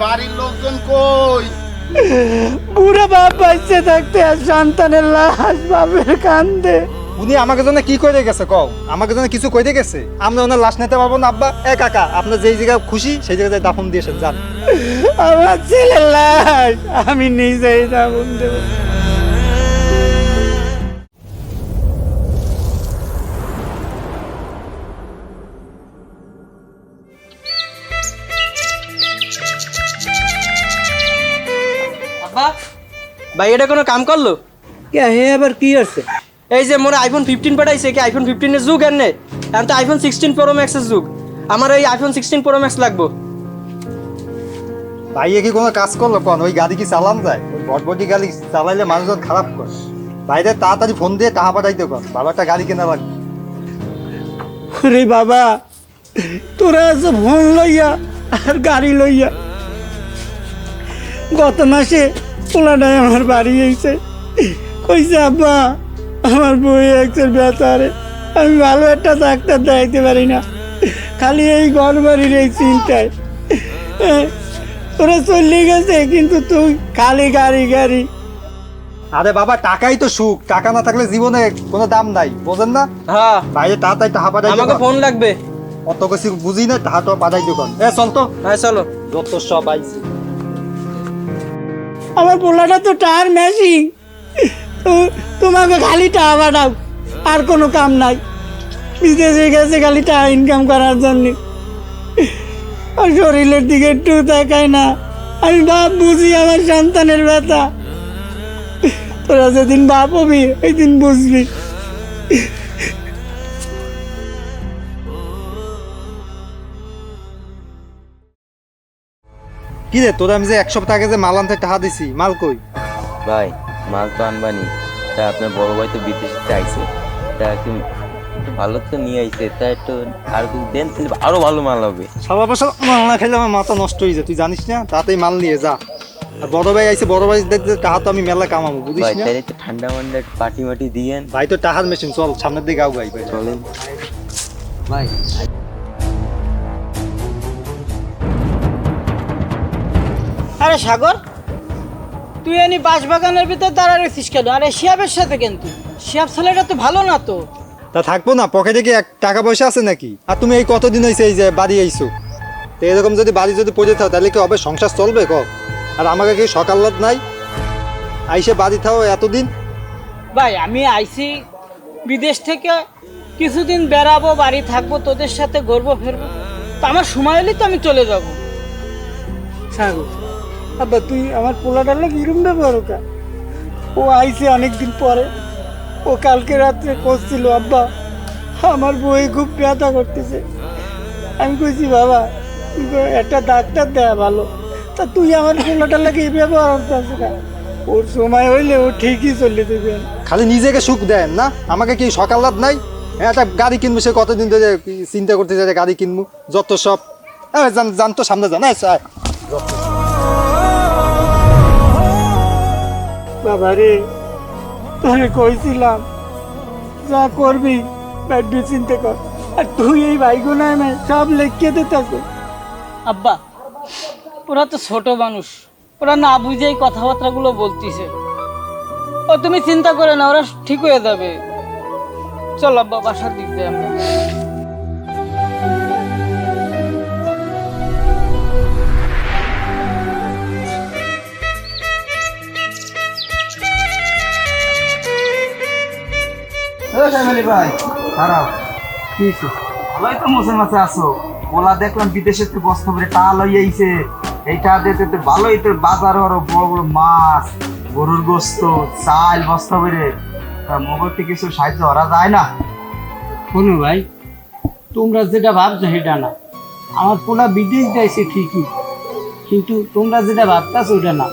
বাড়ির লোকজন কই? বুড়া বাপ বাইছে থাকতে আর সন্তানের লাশ বাপের কান্দে। উনি আমাকে জন্য কি করে গেছে কও? আমাকে জন্য কিছু কইতে গেছে? আমরা ওনার লাশ নিতে পারব না আব্বা। এ কাকা আপনার যেই জায়গায় খুশি সেই জায়গায় দাফন দিয়েছেন যান। আমার ছেলের লাশ আমি নিজেই দাফন দেবো। ভাই এটা কোনো কাম করল? কে হে আবার কি আছে এই যে মোর আইফোন ফিফটিন পাঠাইছে কি আইফোন ফিফটিনের যুগ এর নেই এখন তো আইফোন সিক্সটিন প্রো ম্যাক্সের যুগ। আমার এই আইফোন সিক্সটিন প্রো ম্যাক্স লাগবো। ভাইয়ে কি কোনো কাজ করল কোন? ওই গাড়ি কি চালান যায়? ওই বটবটি গাড়ি চালাইলে মানুষজন খারাপ করে। বাইরে তাড়াতাড়ি ফোন দিয়ে টাকা পাঠাইতে কর। একটা গাড়ি কেনা লাগবে। রে বাবা তোরা আছে ফোন লইয়া আর গাড়ি লইয়া গত মাসে পোলাটাই আমার বাড়ি এসে কইছে আব্বা আমার বই একজন বেতারে আমি ভালো একটা ডাক্তার দেখাইতে পারি না। খালি এই ঘর বাড়ির এই চিন্তায়। এ, তোরা চলে গেছে কিন্তু তুই খালি গাড়ি গাড়ি। আরে বাবা টাকাই তো সুখ। টাকা না থাকলে জীবনে কোনো দাম নাই বোঝেন না? হ্যাঁ। বাইরে তাড়াতাড়ি টাকা পাঠাইতে আমাকে ফোন লাগবে। অত কিছু বুঝি না তো পাঠাইতে কর। এ চল তো। হ্যাঁ চলো। যত সব আইছে। আমার পোলাটা তো টায়ার মেশিন। তোমাকে খালি টাকা পাঠাও আর কোনো কাম নাই। বিদেশে গেছে খালি টাকা ইনকাম করার জন্য। আর শরীরের দিকে একটু তাকায় না। আমি বাপ বুঝি আমার সন্তানের ব্যথা। তোরা যেদিন বাপ হবি, ওই দিন বুঝবি। কি রে তোরা আমি যে এক সপ্তাহ আগে যে মাল আনতে টাকা দিছি মাল কই? ভাই মাল তো আনবানি। তা আপনার বড় ভাই তো বিদেশে চাইছে। তা একটু একটু ভালো তো নিয়ে আইছে। তা একটু আর কিছু দেন তাহলে আরও ভালো মাল হবে। সবার বছর মাল না খাইলে আমার মাথা নষ্ট হয়ে যায় তুই জানিস না? তাতেই মাল নিয়ে যা। আর বড় ভাই আইছে বড় ভাই দেখতে টাকা তো আমি মেলা কামাবো বুঝিস ভাই না? তাহলে একটু ঠান্ডা মান্ডা পাটি মাটি দিয়েন। ভাই তো টাকার মেশিন চল সামনের দিকে আও ভাই ভাই। চলেন। ভাই। আরে সাগর তুই এনি বাঁশবাগানের ভিতর দাঁড়া রেছিস কেন? আরে শিয়াবের সাথে কিন্তু। শিয়াব ছেলেটা তো ভালো না তো। তা থাকব না পকেটে কি এক টাকা পয়সা আছে নাকি? আর তুমি এই কতদিন হয়েছে এই যে বাড়ি আইছো? তো এরকম যদি বাড়ি যদি পড়ে থাও তাহলে কি হবে? সংসার চলবে ক? আর আমাকে কি সকাল রাত নাই? আইসে বাড়ি থাও এতদিন? ভাই আমি আইসি বিদেশ থেকে। কিছুদিন বেড়াবো বাড়ি থাকব তোদের সাথে ঘুরবো ফিরবো। তো আমার সময় হলে তো আমি চলে যাব। সাগর আব্বা তুই আমার পোলাটার লোক ইরম ব্যবহার ওকা। ও আইছে অনেকদিন পরে। ও কালকে রাত্রে করছিল আব্বা আমার বই খুব ব্যথা করতেছে। আমি কইছি বাবা একটা ডাক্তার দেয়া ভালো। তা তুই আমার পোলাটার লাগে এই ব্যবহার করতেছে ওর সময় হইলে ও ঠিকই চলে দেবে। খালি নিজেকে সুখ দেন না? আমাকে কি সকাল রাত নাই? হ্যাঁ, একটা গাড়ি কিনবো সে কতদিন ধরে চিন্তা করতে যে গাড়ি কিনবো যত সব। হ্যাঁ সামনে জান হ্যাঁ বাবা রে তোরে কইছিলাম, যা করবি ব্যাডি চিন্তা কর। আর তুই এই ভাইগুলো এনে সব লেখিয়ে দিতেছে। আব্বা, ওরা তো ছোট মানুষ, ওরা না বুঝে বুঝেই কথাবার্তাগুলো বলতিছে। ও তুমি চিন্তা করে না ওরা ঠিক হয়ে যাবে। চল আব্বা, বাসার দিক দিয়ে আমরা। ভাই। খারাপ ভালোই তো আসো। ওলা দেখলাম বিদেশে তো বস্তা লই আইছে। এইটা দিতে তো ভালোই তো বাজার বড় বড় মাছ গরুর গোস্ত চাল বস্তা মোবাইলটি কিছু সাহায্য করা যায় না? শোনো ভাই তোমরা যেটা ভাবছ সেটা না। আমার পোলা বিদেশ যাইছে ঠিকই কিন্তু তোমরা যেটা ভাবতেছো ওটা না।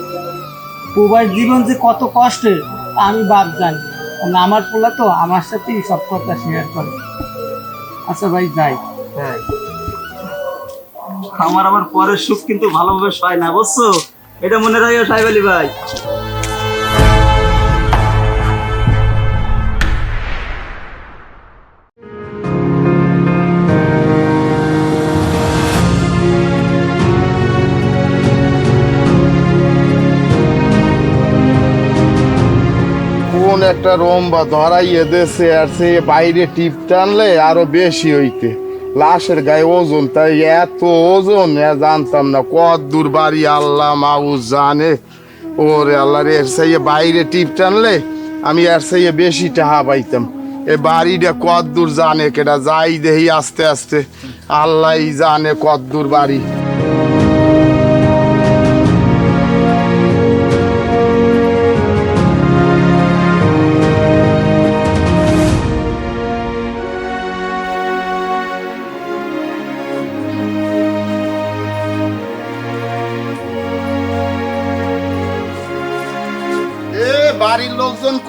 প্রবাস জীবন যে কত কষ্টের আমি বাপ জানি। আমার পোলা তো আমার সাথেই সব কথা শেয়ার করে। আচ্ছা ভাই, যাই। হ্যাঁ। আমার আবার পরের সুখ কিন্তু ভালোভাবে সয় না, বুঝছ? এটা মনে রাখিও সাহেব আলী ভাই। একটা রম্বা ধরাইয়ে দেছে আর সে বাইরে টিপ টানলে আরও বেশি হইতে। লাশের গায়ে ওজন, তাই এত ওজন জানতাম না কত দূর বাড়ি আল্লাহ মাউস জানে। ওরে আল্লাহ রে, এর সেই বাইরে টিপ টানলে আমি এর সাইয়ে বেশি টাহা পাইতাম। এ বাড়িটা কত দূর জানে কেটা যাই দেহি আস্তে আস্তে। আল্লাহ জানে কত দূর বাড়ি।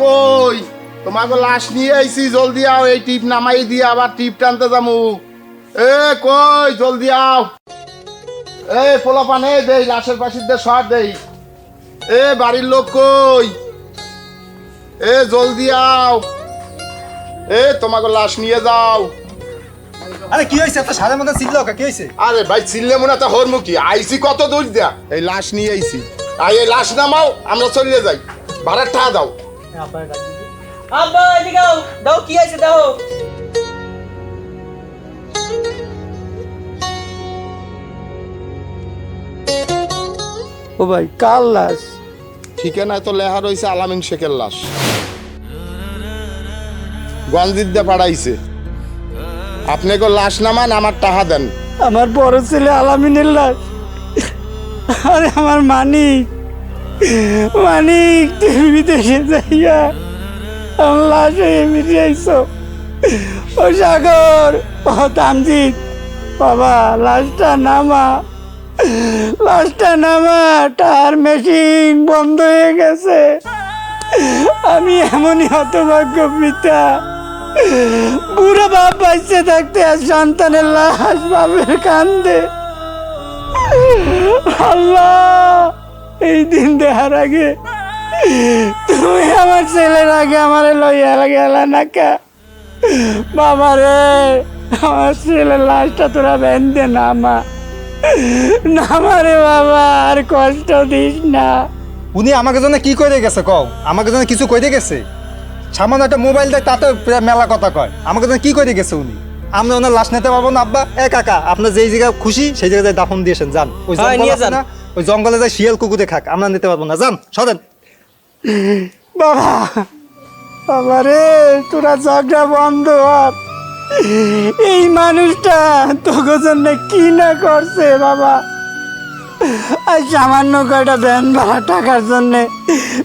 কই? তোমাকে লাশ নিয়ে আইছি জলদি আও এই টিপ নামাই দিয়ে আবার টিপ টানতে যামু। এ কই? জলদি আও। এ পোলা পানে দেই লাশের পাশে দে সর দেই। এ বাড়ির লোক কই? এ জলদি আও। এ তোমাকে লাশ নিয়ে যাও। আরে কি হয়েছে? এত সাদের মধ্যে ছিল কি হয়েছে? আরে ভাই চিল্লে মনে তো হর মুখি আইসি কত দূর দেয়া? এই লাশ নিয়ে আইছি। আর এই লাশ নামাও আমরা চলে যাই। ভাড়ার টাকা দাও। আব্বা এদিকে আও। দাও কি আছে দাও। ও ভাই কাল লাশ? ঠিকানায় তো লেখা রয়েছে আলামিন শেখের লাশ। গঞ্জিদ্দা পাড়াইছে। আপনি গো লাশ নামান আমার টাকা দেন। আমার বড় ছেলে আলামিনের লাশ। আরে আমার মানিক। মানিক, তুমি বিদেশে যাইয়া আমার লাশ হয়ে মিটে আইসো ও সাগর, ও তামজিৎ বাবা, লাশটা নামা। লাশটা নামা টায়ার মেশিন বন্ধ হয়ে গেছে। আমি এমনই হতভাগ্য পিতা। বুড়ো বাপ বাঁচতে থাকতে আর সন্তানের লাশ বাপের কান্দে। আল্লাহ! এই দিন দেখার আগে তুমি আমার ছেলের আগে আমার লইয়া গেলা নাকা বাবা রে আমার ছেলের লাশটা তোরা বেঁধে নামা নামা রে বাবা আর কষ্ট দিস না। উনি আমাকে জন্য কি করে গেছে কও? আমাকে জন্য কিছু করে গেছে? সামান্য একটা মোবাইল দেয় তাতে মেলা কথা কয়। আমাকে জন্য কি করে গেছে উনি? আমরা ওনার লাশ নিতে পারব না আব্বা। এ কাকা আপনার যেই জায়গায় খুশি সেই জায়গায় দাফন দিয়েছেন যান। ওই নিয়ে যান। ওই জঙ্গলে যায় শিয়াল কুকুরে খাক আমরা নিতে পারব না। যান সরেন। বাবা বাবা রে তোরা ঝগড়া বন্ধ হর এই মানুষটা তোকে জন্য কি না করছে বাবা? আর সামান্য কয়টা ভ্যান ভাড়া টাকার জন্য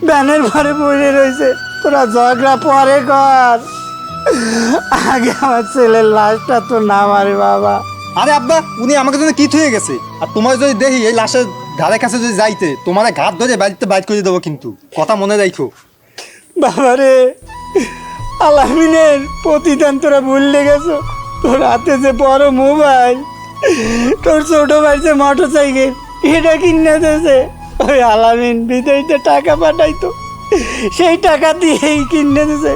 ভ্যানের ঘরে পড়ে রয়েছে। তোরা ঝগড়া পরে কর। আগে আমার ছেলের লাশটা তো না মারে বাবা। আরে আব্বা উনি আমাকে জন্য কি থুয়ে গেছে? আর তোমার যদি দেখি এই লাশের ধারে কাছে যদি যাইতে, তোমার ঘাট ধরে বাড়িতে বাইট করে দেবো কিন্তু। কথা মনে রাখো বাবারে, আলামিনের প্রতিদান তোরা ভুললে গেছো। তোর হাতে যে বড় মোবাইল, তোর ছোট ভাই যে মোটর সাইকেল এটা কিনে দিয়েছে। ওই আলামিন বিদেশে টাকা পাঠাইতো। সেই টাকা দিয়েই কিনে দিয়েছে।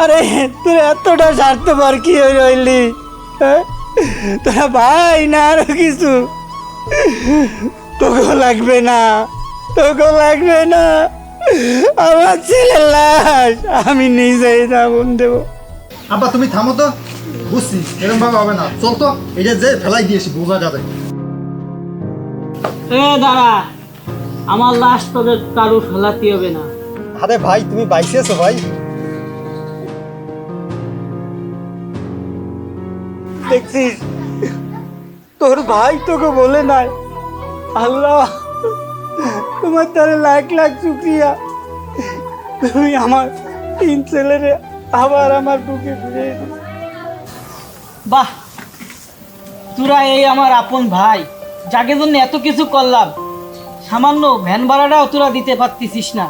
আরে, তোর এতটা স্বার্থপর কি রইলি হ্যাঁ? তোরা ভাই না আরও কিছু? তোকেও লাগবে না তোকেও লাগবে না। আমার ছেলে লাশ আমি নিজেই দাবন দেবো। আব্বা তুমি থামো তো। বুঝছি এরকম ভাবে হবে না। চল তো এটা যে ফেলাই দিয়েছি বোঝা যাবে। এ দাঁড়া আমার লাশ তোদের কারু ফেলাতে হবে না। আরে ভাই তুমি বাইসে আছো ভাই। দেখছিস? তোর ভাই তোকে বলে নাই। আল্লাহ, তোমার তারে লাখ লাখ শুক্রিয়া। তুমি আমার তিন ছেলেরে আবার আমার বুকে ফিরে বাহ, তোরা এই আমার আপন ভাই, যাকে জন্য এত কিছু করলাম, সামান্য ভ্যান ভাড়াটাও তোরা দিতে পারতিস না।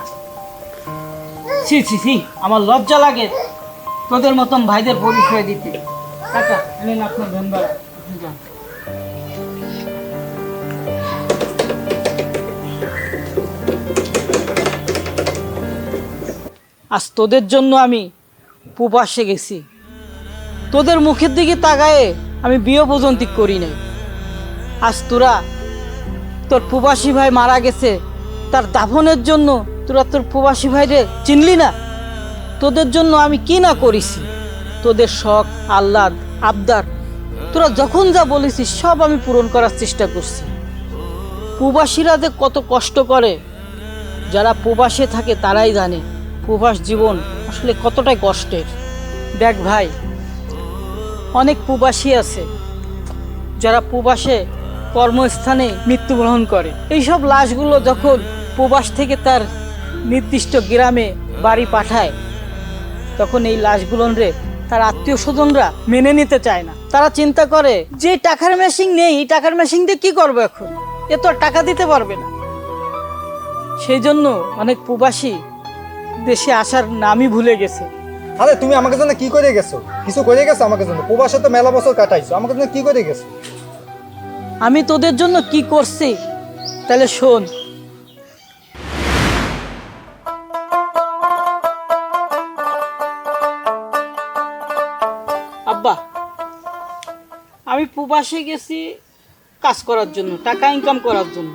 ছি ছি ছি, আমার লজ্জা লাগে তোদের মতন ভাইদের পরিচয় দিতে। কাকা আপনার ভ্যান ভাড়া আজ তোদের জন্য আমি প্রবাসে গেছি। তোদের মুখের দিকে তাকায়ে আমি বিয়ে পর্যন্ত করি নাই। আজ তোরা তোর প্রবাসী ভাই মারা গেছে, তার দাফনের জন্য তোরা তোর প্রবাসী ভাইরে চিনলি না? তোদের জন্য আমি কি না করেছি? তোদের শখ, আহ্লাদ, আবদার, তোরা যখন যা বলেছিস সব আমি পূরণ করার চেষ্টা করছি। প্রবাসীরা যে কত কষ্ট করে, যারা প্রবাসে থাকে তারাই জানে। প্রবাস জীবন আসলে কতটাই কষ্টের। দেখ ভাই, অনেক প্রবাসী আছে, যারা প্রবাসে কর্মস্থানে মৃত্যুবরণ করে। এইসব লাশগুলো যখন প্রবাস থেকে তার নির্দিষ্ট গ্রামে বাড়ি পাঠায়, তখন এই লাশগুলোন রে তার আত্মীয় স্বজনরা মেনে নিতে চায় না। তারা চিন্তা করে, যে টাকার মেশিন নেই, এই টাকার মেশিন দিয়ে কি করব এখন? এ তো টাকা দিতে পারবে না। সেই জন্য অনেক প্রবাসী দেশে আসার নামই ভুলে গেছে। আরে তুমি আমাকে জন্য কি করে গেছো? কিছু করে গেছো আমাকে জন্য? প্রবাসে তো মেলা বছর কাটাইছো আমাকে জন্য কি করে গেছো? আমি তোদের জন্য কি করছি? তাহলে শোন। আব্বা আমি প্রবাসে গেছি কাজ করার জন্য টাকা ইনকাম করার জন্য।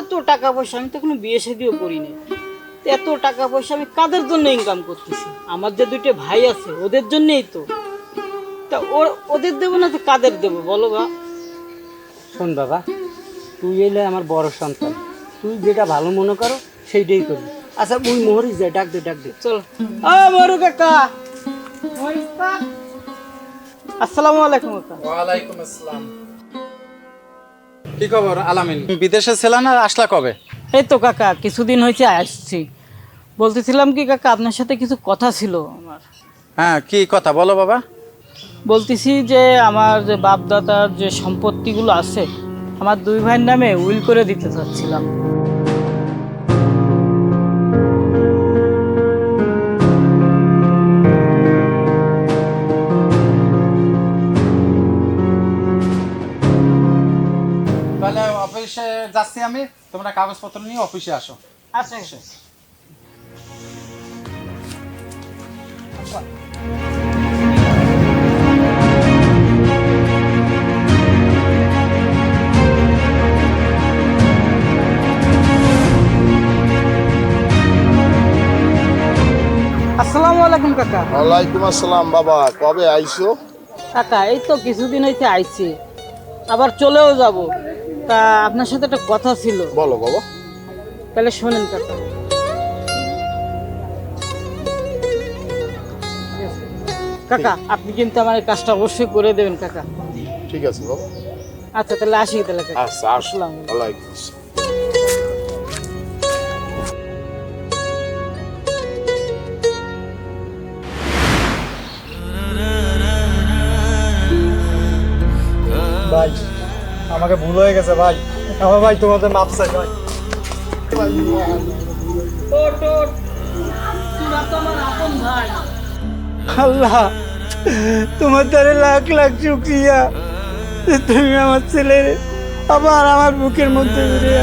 এত টাকা পয়সা আমি তো কোনো বিয়ে শাদিও করি তো এত টাকা পয়সা আমি কাদের জন্য ইনকাম করতেছি? আমার যে দুইটা ভাই আছে ওদের জন্যই তো। তা ও- ওদের দেবো না তো কাদের দেবো? বলো বা শোন বাবা তুই এলে আমার বড় সন্তান। তুই যেটা ভালো মনে করো সেইটাই করবি। আচ্ছা মুই মোহরিস যাই ডাক দে ডাক দে। চল। ও মরু কাকা। আসসালামু আলাইকুম কাকা। ওয়ালাইকুম আসসালাম। কি খবর আলামিন? বিদেশে ছিল না আসলা কবে? এই তো কাকা কিছুদিন হয়েছে আসছি। বলতেছিলাম কি কাকা আপনার সাথে কিছু কথা ছিল আমার। হ্যাঁ কি কথা? বলো বাবা। বলতেছি যে আমার যে বাপ দাদার যে সম্পত্তিগুলো আছে আমার দুই ভাইয়ের নামে উইল করে দিতে চাচ্ছিলাম। অফিসে যাচ্ছি আমি। তোমরা কাগজপত্র নিয়ে অফিসে আসো। আচ্ছা আসসালামু আলাইকুম কাকা। ওয়ালাইকুম আসসালাম বাবা। কবে আইছো? কাকা এই তো কিছুদিন হইতে আইছি। আবার চলেও যাব। তা আপনার সাথে একটা কথা ছিল। বলো বাবা। তাহলে শোনেন কাকা কাকা আপনি কিন্তু আমার এই কাজটা অবশ্যই করে দেবেন কাকা। ঠিক আছে বাবা। আচ্ছা তাহলে আসি তাহলে কাকা। আচ্ছা আসো। আসসালামু আলাইকুম। আমাকে ভুল হয়ে গেছে ভাই। আমার ভাই তোমাদের মাপ চাই ভাই। আল্লাহ তোমার দ্বারা লাখ লাখ শুক্রিয়া। তুমি আমার ছেলে আবার আমার বুকের মধ্যে ফিরে।